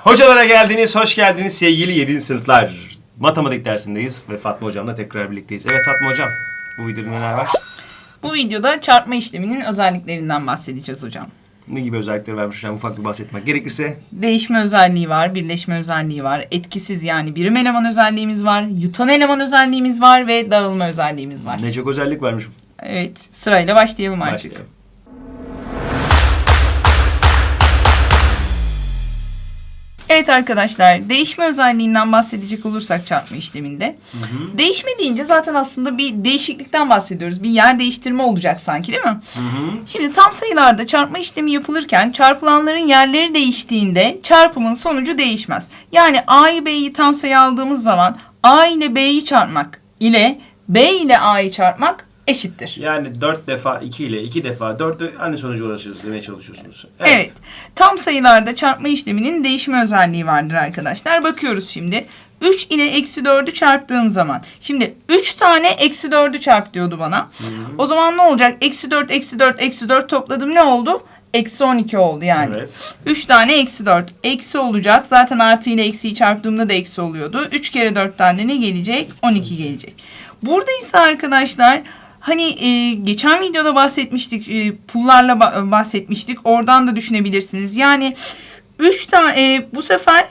Hocalara geldiniz, hoş geldiniz sevgili 7. sınıflar. Matematik dersindeyiz ve Fatma Hocam'la tekrar birlikteyiz. Evet Fatma Hocam, bu videoda neler var? Bu videoda çarpma işleminin özelliklerinden bahsedeceğiz hocam. Ne gibi özellikleri varmış hocam ufak bir bahsetmek gerekirse? Değişme özelliği var, birleşme özelliği var, etkisiz yani birim eleman özelliğimiz var, yutan eleman özelliğimiz var ve dağılma özelliğimiz var. Ne çok özellik varmış. Evet, sırayla başlayalım artık. Başlayalım. Evet arkadaşlar, değişme özelliğinden bahsedecek olursak çarpma işleminde. Değişme deyince zaten aslında bir değişiklikten bahsediyoruz. Bir yer değiştirme olacak sanki değil mi? Şimdi tam sayılarda çarpma işlemi yapılırken çarpılanların yerleri değiştiğinde çarpımın sonucu değişmez. Yani A'yı B'yi tam sayı aldığımız zaman A ile B'yi çarpmak ile B ile A'yı çarpmak eşittir. Yani 4 defa 2 ile 2 defa 4 de aynı sonuca ulaşırız demeye çalışıyorsunuz. Evet. Tam sayılarda çarpma işleminin değişme özelliği vardır arkadaşlar. Bakıyoruz şimdi. 3 ile eksi 4'ü çarptığım zaman. Şimdi 3 tane eksi 4'ü çarp diyordu bana. O zaman ne olacak? Eksi 4, eksi 4, eksi 4 topladım ne oldu? Eksi 12 oldu yani. Evet. 3 tane eksi 4. Eksi olacak. Zaten artı ile eksiyi çarptığımda da eksi oluyordu. 3 kere 4'ten de ne gelecek? 12 gelecek. Burada ise arkadaşlar hani e, geçen videoda bahsetmiştik. E, pullarla ba- bahsetmiştik. Oradan da düşünebilirsiniz. Yani 3 tane e, bu sefer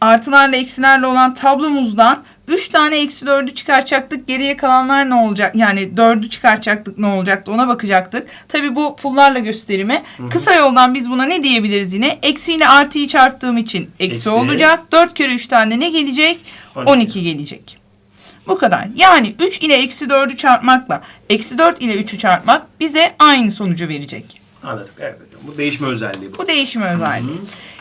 artılarla eksilerle olan tablomuzdan 3 tane eksi 4'ü çıkartacaktık. Geriye kalanlar ne olacak? Yani 4'ü çıkartacaktık ne olacaktı ona bakacaktık. Tabi bu pullarla gösterimi. Kısa yoldan biz buna ne diyebiliriz yine? Eksi ile artıyı çarptığım için eksi, Eksi. olacak. 4 kere 3'ten de ne gelecek? 12. 12 gelecek. Bu kadar. Yani 3 ile eksi 4'ü çarpmakla eksi 4 ile 3'ü çarpmak bize aynı sonucu verecek. Anladık. Evet hocam. Bu değişme özelliği bu. Bu değişme özelliği.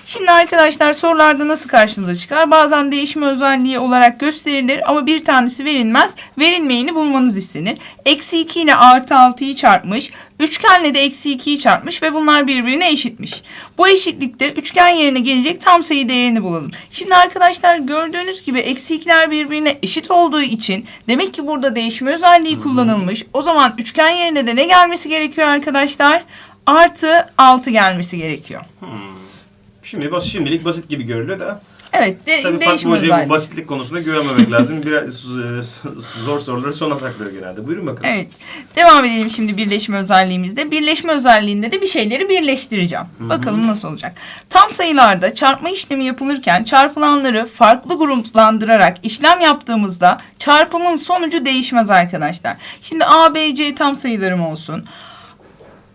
Şimdi arkadaşlar sorularda nasıl karşınıza çıkar? Bazen değişme özelliği olarak gösterilir ama bir tanesi verilmez. Verilmeyeni bulmanız istenir. Eksi 2 ile artı 6'yı çarpmış. Üçgenle de eksi 2'yi çarpmış ve bunlar birbirine eşitmiş. Bu eşitlikte üçgen yerine gelecek tam sayı değerini bulalım. Şimdi arkadaşlar gördüğünüz gibi eksi 2'ler birbirine eşit olduğu için demek ki burada değişme özelliği kullanılmış. O zaman üçgen yerine de ne gelmesi gerekiyor arkadaşlar? Artı 6 gelmesi gerekiyor. Şimdi bas şimdilik basit gibi görülüyor da Evet, de, tabii Fatma Hoca'ya bu basitlik konusunda güvenmemek lazım. Biraz e, zor soruları sona saklıyor genelde. Buyurun bakalım. Evet. Devam edelim şimdi birleşme özelliğimizde. Birleşme özelliğinde de bir şeyleri birleştireceğim. Bakalım nasıl olacak. Tam sayılarda çarpma işlemi yapılırken çarpılanları farklı gruplandırarak işlem yaptığımızda çarpımın sonucu değişmez arkadaşlar. Şimdi A, B, C tam sayılarım olsun.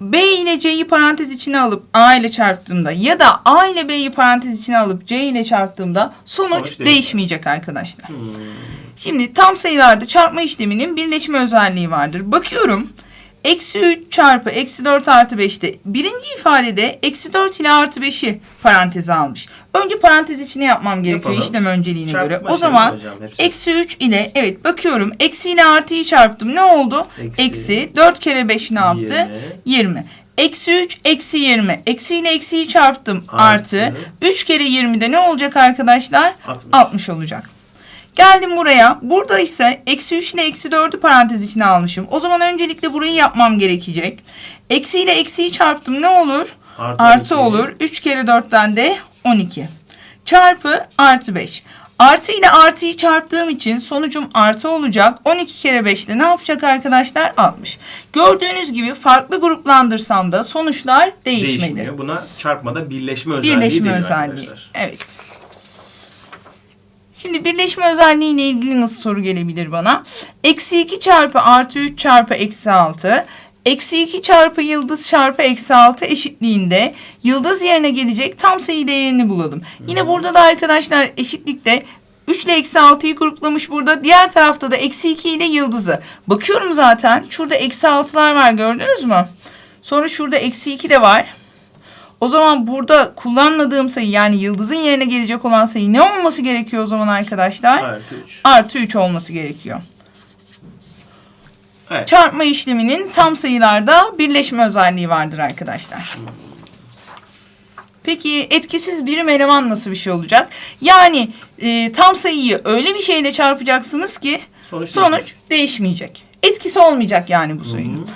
B ile C'yi parantez içine alıp A ile çarptığımda ya da A ile B'yi parantez içine alıp C ile çarptığımda sonuç, Sonuç değişmeyecek arkadaşlar. Şimdi tam sayılarda çarpma işleminin birleşme özelliği vardır. Bakıyorum. Eksi 3 çarpı eksi 4 artı 5'te birinci ifadede eksi 4 ile artı 5'i paranteze almış. Önce parantez içine yapmam gerekiyor Yapalım. işlem önceliğine Çarpma göre. O zaman hocam, hepsi. eksi 3 ile evet bakıyorum eksi ile artıyı çarptım. Ne oldu? Eksi. Eksi, 4 kere 5 ne yaptı? 20. 20. Eksi 3, eksi 20. Eksi ile eksiyi çarptım. Artı. Artı. 3 kere 20'de ne olacak arkadaşlar? 60. 60 olacak. Geldim buraya. Burada ise eksi 3 ile eksi 4'ü parantez içine almışım. O zaman öncelikle burayı yapmam gerekecek. Eksi ile eksiyi çarptım. Ne olur? Artı Artı, 12. olur. 3 kere 4'ten de 12. Çarpı artı 5. Artı ile artıyı çarptığım için sonucum artı olacak. 12 kere 5 ile ne yapacak arkadaşlar? 60. Gördüğünüz gibi farklı gruplandırsam da sonuçlar değişmedi. Değişmiyor. Buna çarpmada birleşme özelliği Birleşme özelliği. arkadaşlar. Evet. Şimdi birleşme özelliği ile ilgili nasıl soru gelebilir bana? Eksi 2 çarpı artı 3 çarpı eksi 6. Eksi 2 çarpı yıldız çarpı eksi 6 eşitliğinde yıldız yerine gelecek tam sayı değerini bulalım. Yine burada da arkadaşlar eşitlikte 3 ile eksi 6'yı gruplamış burada. Diğer tarafta da eksi 2 ile yıldızı. Bakıyorum zaten şurada eksi 6'lar var gördünüz mü? Sonra şurada eksi 2 de var. O zaman burada kullanmadığım sayı yani yıldızın yerine gelecek olan sayı ne olması gerekiyor o zaman arkadaşlar? Artı 3. Artı 3 olması gerekiyor. Evet. Çarpma işleminin tam sayılarda birleşme özelliği vardır arkadaşlar. Peki etkisiz birim eleman nasıl bir şey olacak? Yani e, tam sayıyı öyle bir şeyle çarpacaksınız ki Sonuç sonuç değişmeyecek. Etkisi olmayacak yani bu sayının. e,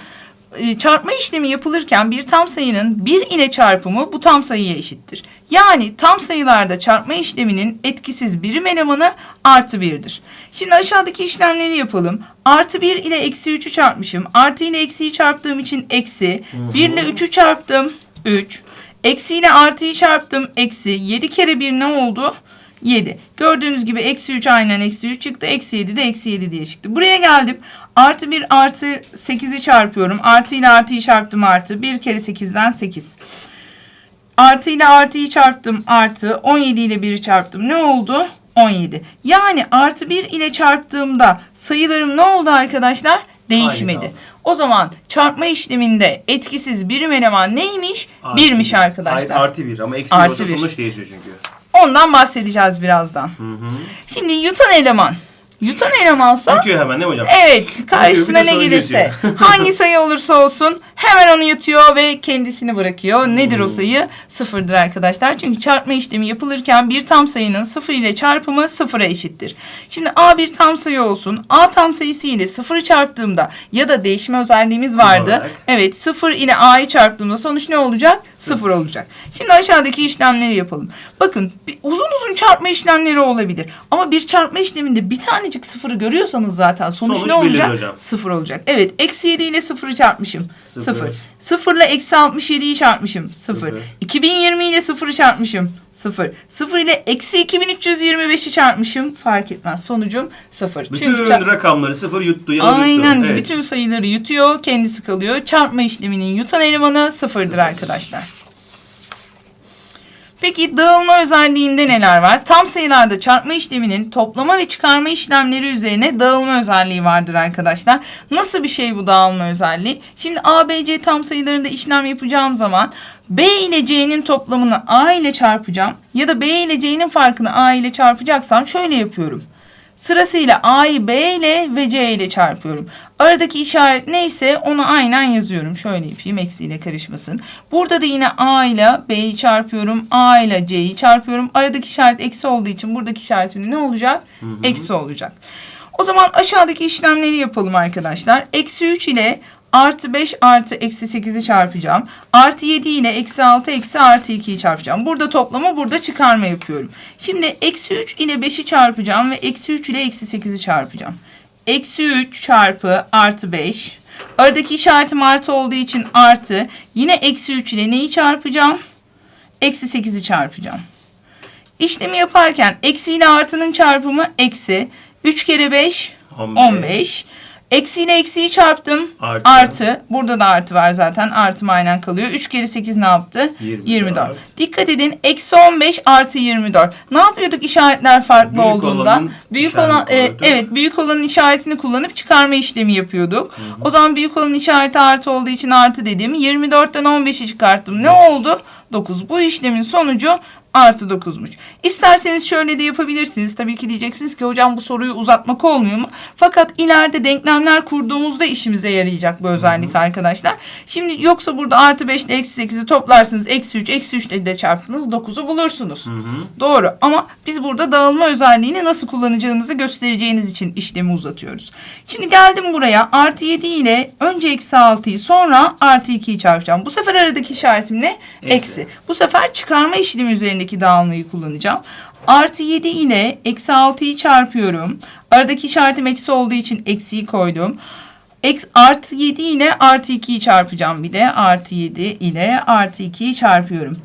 çarpma işlemi yapılırken bir tam sayının 1 ile çarpımı bu tam sayıya eşittir. Yani tam sayılarda çarpma işleminin etkisiz birim elemanı artı 1'dir. Şimdi aşağıdaki işlemleri yapalım. Artı 1 ile eksi 3'ü çarpmışım. Artı ile eksiyi çarptığım için eksi. 1 ile 3'ü çarptım. 3. Eksi ile artıyı çarptım. Eksi. 7 kere 1 ne oldu? 7. Gördüğünüz gibi eksi 3 aynen eksi 3 çıktı. Eksi 7 de eksi 7 diye çıktı. Buraya geldim. Artı 1 artı 8'i çarpıyorum. Artı ile artıyı çarptım artı. 1 kere 8'den 8. Artı ile artıyı çarptım artı. 17 ile 1'i çarptım. Ne oldu? 17. Yani artı 1 ile çarptığımda sayılarım ne oldu arkadaşlar? Değişmedi. Kaldı. O zaman çarpma işleminde etkisiz birim eleman neymiş? Artı Birmiş bir. arkadaşlar. Hayır, artı bir ama eksi Artı olsa bir. sonuç değişiyor çünkü. Ondan bahsedeceğiz birazdan. Şimdi yutan eleman. Yutan elemansa Yutuyor hemen değil mi hocam? evet karşısına bir de ne gelirse yutuyor. hangi sayı olursa olsun hemen onu yutuyor ve kendisini bırakıyor. Nedir o sayı? Sıfırdır arkadaşlar. Çünkü çarpma işlemi yapılırken bir tam sayının sıfır ile çarpımı sıfıra eşittir. Şimdi A bir tam sayı olsun. A tam sayısı ile sıfırı çarptığımda ya da değişme özelliğimiz vardı. olarak. Evet sıfır ile A'yı çarptığımda sonuç ne olacak? Sıfır olacak. Şimdi aşağıdaki işlemleri yapalım. Bakın uzun uzun çarpma işlemleri olabilir. Ama bir çarpma işleminde bir tanecik sıfırı görüyorsanız zaten sonuç, Sonuç ne olacak? hocam. Sıfır olacak. Evet eksi 7 ile sıfırı çarpmışım. Sıfır. Sıfır. Sıfırla eksi 67'yi çarpmışım. Sıfır. Sıfır. 2020 ile sıfırı çarpmışım. Sıfır. Sıfır ile eksi 2325'i çarpmışım. Fark etmez. Sonucum sıfır. Bütün Çünkü rakamları sıfır yuttu ya da yuttu. Aynen Evet. bütün sayıları yutuyor, kendisi kalıyor. Çarpma işleminin yutan elemanı sıfırdır arkadaşlar. Peki dağılma özelliğinde neler var? Tam sayılarda çarpma işleminin toplama ve çıkarma işlemleri üzerine dağılma özelliği vardır arkadaşlar. Nasıl bir şey bu dağılma özelliği? Şimdi A, B, C tam sayılarında işlem yapacağım zaman B ile C'nin toplamını A ile çarpacağım ya da B ile C'nin farkını A ile çarpacaksam şöyle yapıyorum. Sırasıyla A'yı B ile ve C ile çarpıyorum. Aradaki işaret neyse onu aynen yazıyorum. Şöyle yapayım eksiyle karışmasın. Burada da yine A ile B'yi çarpıyorum. A ile C'yi çarpıyorum. Aradaki işaret eksi olduğu için buradaki işaretim ne olacak? Eksi olacak. O zaman aşağıdaki işlemleri yapalım arkadaşlar. Eksi 3 ile artı 5 artı eksi 8'i çarpacağım. Artı 7 ile eksi 6 eksi artı 2'yi çarpacağım. Burada toplama burada çıkarma yapıyorum. Şimdi eksi 3 ile 5'i çarpacağım ve eksi 3 ile eksi 8'i çarpacağım. Eksi 3 çarpı artı 5. Aradaki işaretim artı olduğu için artı. Yine eksi 3 ile neyi çarpacağım? Eksi 8'i çarpacağım. İşlemi yaparken eksi ile artının çarpımı eksi. 3 kere 5 15. 15. Eksi ile eksiyi çarptım. Artı. Artı. Burada da artı var zaten. Artım aynen kalıyor. 3 kere 8 ne yaptı? 24. 24. Dikkat edin. Eksi 15 artı 24. Ne yapıyorduk işaretler farklı Büyük olduğunda? olanın büyük olan e, evet büyük olanın işaretini kullanıp çıkarma işlemi yapıyorduk. O zaman büyük olanın işareti artı olduğu için artı dedim. 24'ten 15'i çıkarttım. Ne Dokuz. oldu? 9. Bu işlemin sonucu artı 9'muş. İsterseniz şöyle de yapabilirsiniz. Tabii ki diyeceksiniz ki hocam bu soruyu uzatmak olmuyor mu? Fakat ileride denklemler kurduğumuzda işimize yarayacak bu özellik arkadaşlar. Şimdi yoksa burada artı 5 ile eksi 8'i toplarsınız. Eksi 3, eksi 3 ile de çarptınız. 9'u bulursunuz. Doğru ama biz burada dağılma özelliğini nasıl kullanacağınızı göstereceğiniz için işlemi uzatıyoruz. Şimdi geldim buraya artı 7 ile önce eksi 6'yı sonra artı 2'yi çarpacağım. Bu sefer aradaki işaretim ne? Eksi. Eksi. Bu sefer çıkarma işlemi üzerindeki dağılmayı kullanacağım. Artı 7 ile eksi 6'yı çarpıyorum. Aradaki işaretim eksi olduğu için eksiyi koydum. Eks, artı 7 ile artı 2'yi çarpacağım bir de. Artı 7 ile artı 2'yi çarpıyorum.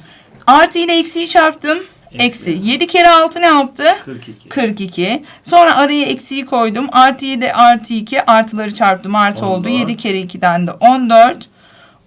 Artı ile eksiyi çarptım. Eksi. Eksi. 7 kere 6 ne yaptı? 42. 42. Sonra araya eksiyi koydum. Artı 7 artı 2 artıları çarptım. Artı oldu. 14. 7 kere 2'den de 14.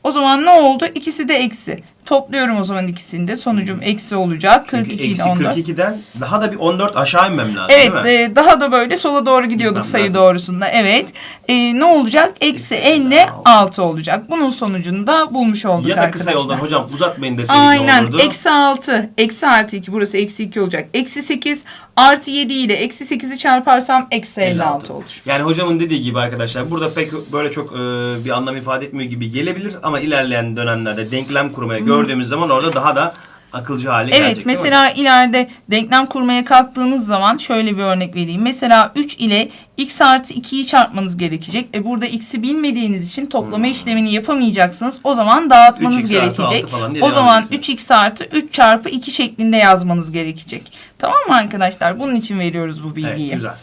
O zaman ne oldu? İkisi de eksi. Topluyorum o zaman ikisini de. Sonucum eksi olacak. Çünkü 42 ile eksi 14. 42'den daha da bir 14 aşağı inmem lazım Evet değil mi? e, daha da böyle sola doğru gidiyorduk Gitmem sayı lazım. doğrusunda. Evet. E, ne olacak? Eksi Eksi 56 olacak. Bunun sonucunu da bulmuş olduk ya da arkadaşlar. kısa yoldan hocam uzatmayın deseydik ne Aynen. olurdu? Eksi 6. Eksi artı 2. Burası eksi 2 olacak. Eksi 8 artı 7 ile eksi 8'i çarparsam eksi 56 olur. Yani hocamın dediği gibi arkadaşlar burada pek böyle çok e, bir anlam ifade etmiyor gibi gelebilir ama ilerleyen dönemlerde denklem kurmaya gördüğümüz zaman orada daha da akılcı hale Evet gelecek mi mesela ileride denklem kurmaya kalktığınız zaman şöyle bir örnek vereyim. Mesela 3 ile x artı 2'yi çarpmanız gerekecek. E burada x'i bilmediğiniz için toplama işlemini yapamayacaksınız. O zaman dağıtmanız 3x Hmm. artı gerekecek. O zaman edeceksiniz. 3x artı 3 çarpı 2 şeklinde yazmanız gerekecek. Tamam mı arkadaşlar? Bunun için veriyoruz bu Evet bilgiyi. güzel.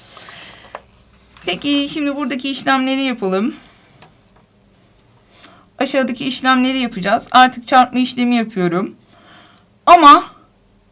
Peki şimdi buradaki işlemleri yapalım. Aşağıdaki işlemleri yapacağız. Artık çarpma işlemi yapıyorum. Ama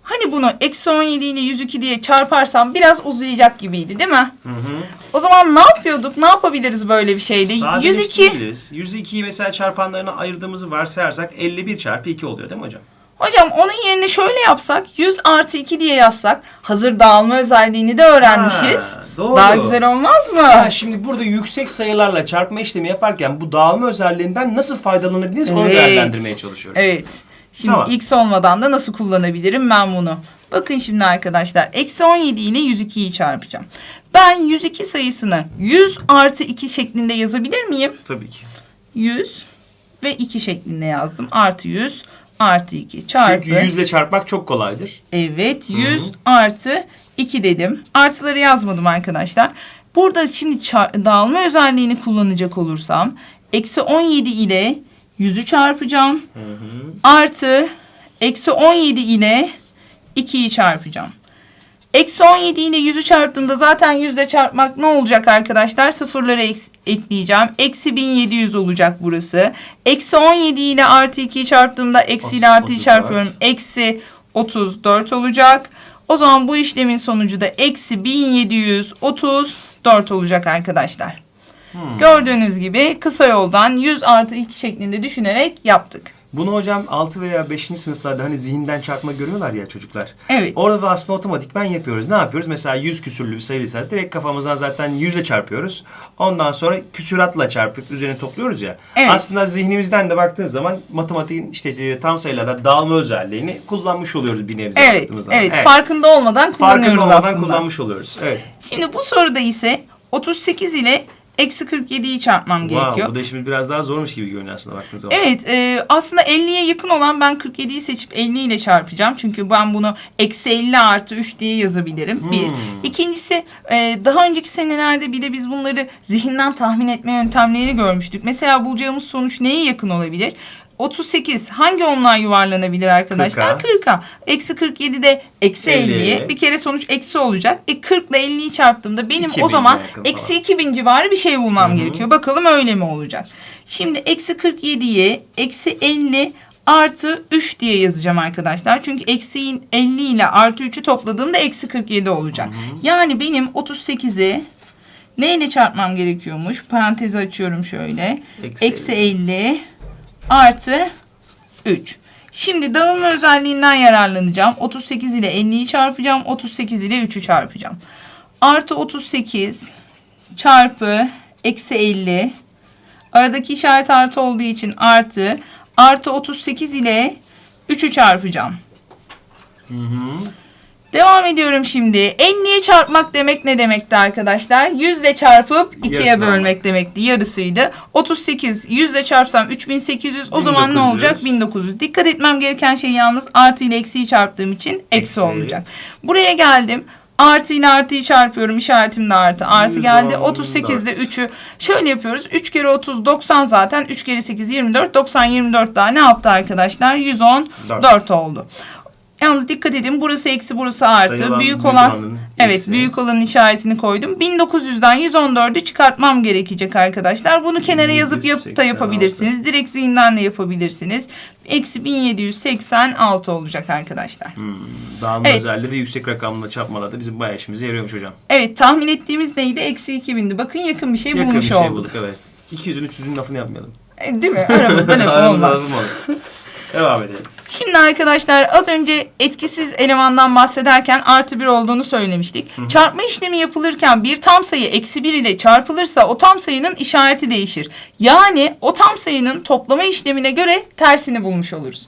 hani bunu eksi 17 ile 102 diye çarparsam biraz uzayacak gibiydi değil mi? Hı hı. O zaman ne yapıyorduk? Ne yapabiliriz böyle bir şeyde? 102. Sadeleştirebiliriz. 102'yi mesela çarpanlarına ayırdığımızı varsayarsak 51 çarpı 2 oluyor değil mi hocam? Hocam onun yerine şöyle yapsak 100 artı 2 diye yazsak hazır dağılma özelliğini de öğrenmişiz. Ha, doğru. Daha güzel olmaz mı? Ha, şimdi burada yüksek sayılarla çarpma işlemi yaparken bu dağılma özelliğinden nasıl faydalanabiliriz onu Evet. değerlendirmeye çalışıyoruz. Evet. Şimdi Tamam. x olmadan da nasıl kullanabilirim ben bunu? Bakın şimdi arkadaşlar. Eksi 17 ile 102'yi çarpacağım. Ben 102 sayısını 100 artı 2 şeklinde yazabilir miyim? Tabii ki. 100 ve 2 şeklinde yazdım. Artı 100 artı 2 çarpı. Çünkü 100 ile çarpmak çok kolaydır. Evet 100 artı 2 dedim. Artıları yazmadım arkadaşlar. Burada şimdi dağılma özelliğini kullanacak olursam eksi 17 ile 100'ü çarpacağım. Artı eksi 17 ile 2'yi çarpacağım. Eksi 17 ile 100'ü çarptığımda zaten 100 ile çarpmak ne olacak arkadaşlar? Sıfırları ekleyeceğim. Eksi 1700 olacak burası. Eksi 17 ile artı 2'yi çarptığımda eksi ile artıyı 34. çarpıyorum. Eksi 34 olacak. O zaman bu işlemin sonucu da eksi 1734 olacak arkadaşlar. Gördüğünüz gibi kısa yoldan 100 artı 2 şeklinde düşünerek yaptık. Bunu hocam 6 veya 5. sınıflarda hani zihinden çarpma görüyorlar ya çocuklar. Evet. Orada da aslında otomatikman yapıyoruz. Ne yapıyoruz? Mesela 100 küsürlü bir sayıysa direkt kafamızdan zaten 100 ile çarpıyoruz. Ondan sonra küsuratla çarpıp üzerine topluyoruz ya. Evet. Aslında zihnimizden de baktığınız zaman matematiğin işte e, tam sayılarda dağılma özelliğini kullanmış oluyoruz bir nebze Evet, baktığımız zaman. evet, Farkında olmadan kullanıyoruz Farkında olmadan aslında. kullanmış oluyoruz. Evet. Şimdi bu soruda ise 38 ile eksi 47'yi çarpmam Wow, gerekiyor. bu da işimiz biraz daha zormuş gibi görünüyor aslında baktığınız zaman. Evet e, aslında 50'ye yakın olan ben 47'yi seçip 50 ile çarpacağım. Çünkü ben bunu eksi 50 artı 3 diye yazabilirim. Bir. Hmm. İkincisi e, daha önceki senelerde bir de biz bunları zihinden tahmin etme yöntemlerini görmüştük. Mesela bulacağımız sonuç neye yakın olabilir? 38 hangi onluğa yuvarlanabilir arkadaşlar? 40'a. 40'a. Eksi 47'de eksi 50'ye. 50'ye. Bir kere sonuç eksi olacak. E 40 ile 50'yi çarptığımda benim 2000'e o zaman yakın eksi falan. 2000 civarı bir şey bulmam gerekiyor. Bakalım öyle mi olacak? Şimdi eksi 47'ye eksi 50 artı 3 diye yazacağım arkadaşlar. Çünkü eksi 50 ile artı 3'ü topladığımda eksi 47 olacak. Yani benim 38'i neyle çarpmam gerekiyormuş? Parantezi açıyorum şöyle. Eksi Eksi 50 artı 3. Şimdi dağılma özelliğinden yararlanacağım. 38 ile 50'yi çarpacağım. 38 ile 3'ü çarpacağım. Artı 38 çarpı eksi 50. Aradaki işaret artı olduğu için artı. Artı 38 ile 3'ü çarpacağım. Devam ediyorum şimdi. 50'ye çarpmak demek ne demekti arkadaşlar? 100 ile çarpıp 2'ye Yarısını bölmek demekti. Yarısıydı. 38 100 ile çarpsam 3800 o zaman ne 1900. olacak? 1900. Dikkat etmem gereken şey yalnız artı ile eksiyi çarptığım için eksi, Eksi. olacak. Buraya geldim. Artı ile artıyı çarpıyorum. İşaretim de artı. Artı geldi. 114. 38'de 3'ü şöyle yapıyoruz. 3 kere 30 90 zaten. 3 kere 8 24. 90 24 daha ne yaptı arkadaşlar? 114 oldu. Yalnız dikkat edin burası eksi burası artı. Sayılan büyük olan evet eksi. büyük olanın işaretini koydum. 1900'den 114'ü çıkartmam gerekecek arkadaşlar. Bunu kenara yazıp yap da 1786. yapabilirsiniz. Direkt zihinden de yapabilirsiniz. Eksi 1786 olacak arkadaşlar. Dağılma Evet. özelliği de yüksek rakamla çarpmalar da bizim bayağı işimize yarıyormuş hocam. Evet tahmin ettiğimiz neydi? Eksi 2000'di. Bakın yakın bir şey Yakın bir bulmuş şey olduk. bulduk evet. 200'ün 300'ün lafını yapmayalım. E, Değil mi? Aramızda laf Aramızda olmaz. lafım olur. Devam edelim. Şimdi arkadaşlar az önce etkisiz elemandan bahsederken artı bir olduğunu söylemiştik. Çarpma işlemi yapılırken bir tam sayı eksi bir ile çarpılırsa o tam sayının işareti değişir. Yani o tam sayının toplama işlemine göre tersini bulmuş oluruz.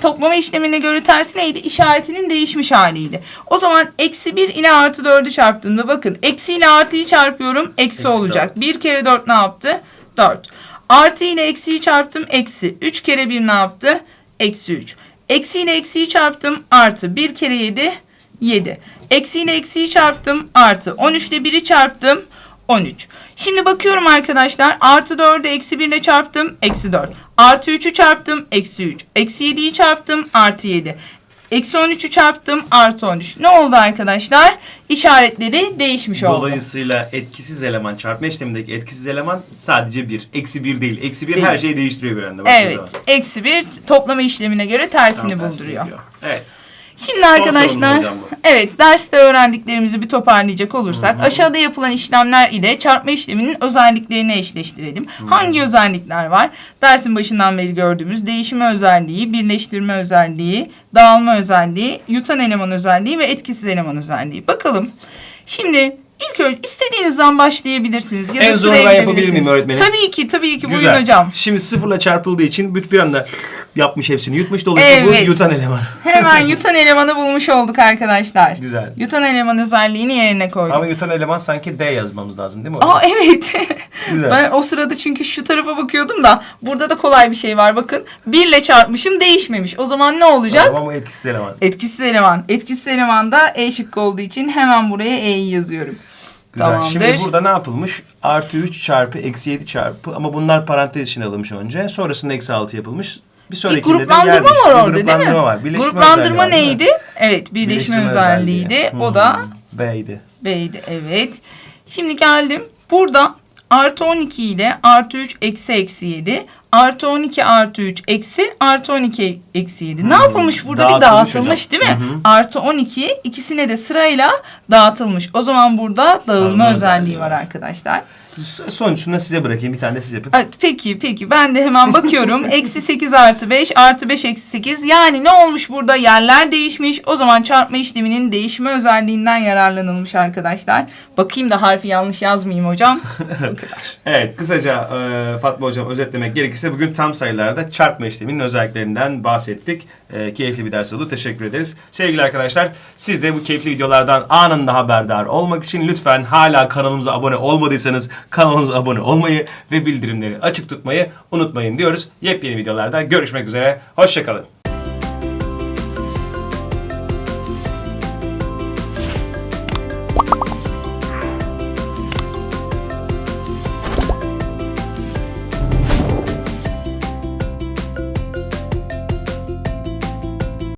Toplama işlemine göre tersi neydi? İşaretinin değişmiş haliydi. O zaman eksi bir ile artı dördü çarptığımda bakın eksi ile artıyı çarpıyorum eksi, Eksi olacak. dört. Bir kere dört ne yaptı? Dört. Artı ile eksiyi çarptım eksi. Üç kere bir ne yaptı? Eksi 3. Eksi ile eksiyi çarptım. Artı 1 kere 7 7. Eksi ile eksiyi çarptım. Artı 13 ile 1'i çarptım. 13. Şimdi bakıyorum arkadaşlar. Artı 4'ü eksi 1 ile çarptım. Eksi 4. Artı 3'ü çarptım. Eksi 3. Eksi 7'yi çarptım. Artı 7. Eksi 13'ü çarptım. Artı 13. Ne oldu arkadaşlar? İşaretleri değişmiş oldu. Dolayısıyla etkisiz eleman çarpma işlemindeki etkisiz eleman sadece bir. Eksi bir değil. Eksi bir Değil. her şeyi değiştiriyor bir anda. Evet. zaman. Eksi 1 toplama işlemine göre tersini Tam tersini bulduruyor. yapıyor. Evet. Şimdi arkadaşlar evet derste öğrendiklerimizi bir toparlayacak olursak aşağıda yapılan işlemler ile çarpma işleminin özelliklerini eşleştirelim. Hangi özellikler var? Dersin başından beri gördüğümüz değişime özelliği, birleştirme özelliği, dağılma özelliği, yutan eleman özelliği ve etkisiz eleman özelliği. Bakalım. Şimdi ilk önce istediğinizden başlayabilirsiniz. Ya da En zoru sıraya ben yapabilir miyim öğretmenim? Tabii ki tabii ki buyurun Güzel. hocam. Şimdi sıfırla çarpıldığı için büt bir anda yapmış hepsini yutmuş. Dolayısıyla Evet. bu yutan eleman. Hemen yutan elemanı bulmuş olduk arkadaşlar. Güzel. Yutan eleman özelliğini yerine koyduk. Ama yutan eleman sanki D yazmamız lazım değil mi? Aa evet. Güzel. Ben o sırada çünkü şu tarafa bakıyordum da burada da kolay bir şey var bakın. Birle çarpmışım değişmemiş. O zaman ne olacak? Ama bu etkisiz eleman. Etkisiz eleman. Etkisiz eleman da E şıkkı olduğu için hemen buraya E'yi yazıyorum. Güzel. Tamamdır. Şimdi burada ne yapılmış? Artı 3 çarpı eksi 7 çarpı ama bunlar parantez içine alınmış önce. Sonrasında eksi 6 yapılmış. Bir Bir sonrakinde de yer gruplandırma değişti. var orada değil mi? gruplandırma var. Birleşme gruplandırma özelliği var, neydi? Evet birleşme, özelliğiydi. O da B'ydi. B'ydi evet. Şimdi geldim. Burada artı 12 ile artı 3 eksi eksi 7 artı 12 artı 3 eksi artı 12 eksi 7. Ne yapılmış burada? bir Hmm, Dağıtılmış dağıtılmış hocam. değil mi? Hı hı. Artı 12 ikisine de sırayla dağıtılmış. O zaman burada dağılma Dağılma özelliği var. arkadaşlar. S- Sonucunu da size bırakayım. Bir tane de siz yapın. Peki peki ben de hemen bakıyorum. eksi 8 artı 5 artı 5 eksi 8. Yani ne olmuş burada? Yerler değişmiş. O zaman çarpma işleminin değişme özelliğinden yararlanılmış arkadaşlar. Bakayım da harfi yanlış yazmayayım hocam. Bu kadar. Evet, kısaca e, Fatma Hocam özetlemek gerekirse bugün tam sayılarda çarpma işleminin özelliklerinden bahsettik. E, keyifli bir ders oldu. Teşekkür ederiz. Sevgili arkadaşlar, siz de bu keyifli videolardan anında haberdar olmak için lütfen hala kanalımıza abone olmadıysanız kanalımıza abone olmayı ve bildirimleri açık tutmayı unutmayın diyoruz. Yepyeni videolarda görüşmek üzere. Hoşçakalın.